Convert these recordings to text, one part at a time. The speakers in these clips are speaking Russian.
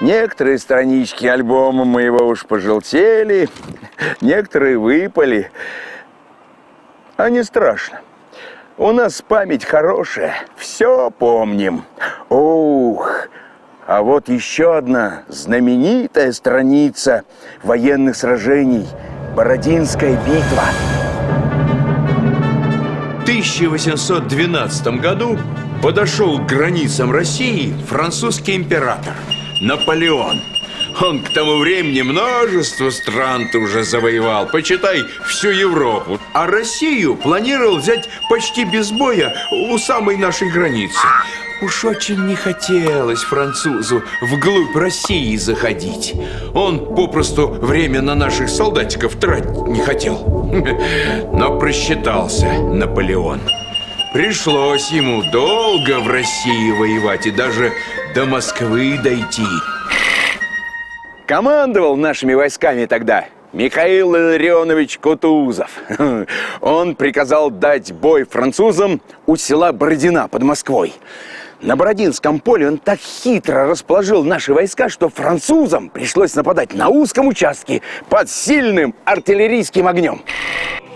Некоторые странички альбома моего уж пожелтели, некоторые выпали. А не страшно. У нас память хорошая, все помним. Ух, а вот еще одна знаменитая страница военных сражений – Бородинская битва. В 1812 году подошел к границам России французский император Наполеон. Он к тому времени множество стран уже завоевал, почитай, всю Европу. А Россию планировал взять почти без боя у самой нашей границы. Уж очень не хотелось французу вглубь России заходить. Он попросту время на наших солдатиков тратить не хотел. Но просчитался Наполеон. Пришлось ему долго в России воевать и даже до Москвы дойти. Командовал нашими войсками тогда Михаил Илларионович Кутузов. Он приказал дать бой французам у села Бородина под Москвой. На Бородинском поле он так хитро расположил наши войска, что французам пришлось нападать на узком участке под сильным артиллерийским огнем.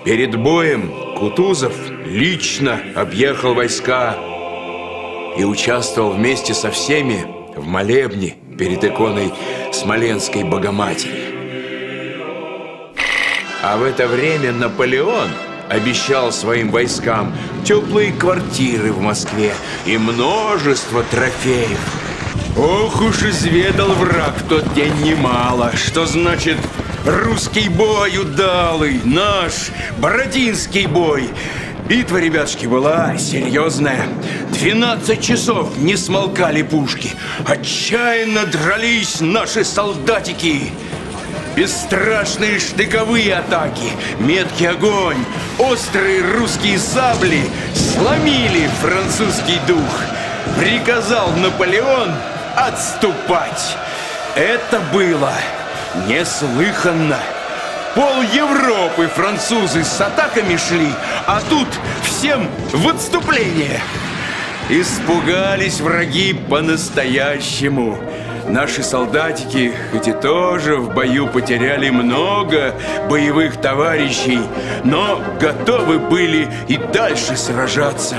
Перед боем Кутузов лично объехал войска и участвовал вместе со всеми в молебне перед иконой Смоленской Богоматери. А в это время Наполеон обещал своим войскам теплые квартиры в Москве и множество трофеев. Ох уж изведал враг в тот день немало, что значит Русский бой удалый, наш Бородинский бой. Битва, ребятушки, была серьезная. 12 часов не смолкали пушки. Отчаянно дрались наши солдатики. Бесстрашные штыковые атаки, меткий огонь, острые русские сабли сломили французский дух. Приказал Наполеон отступать. Это было Неслыханно! Пол Европы французы с атаками шли, а тут всем в отступление. Испугались враги по-настоящему. Наши солдатики, хоть и тоже в бою потеряли много боевых товарищей, но готовы были и дальше сражаться.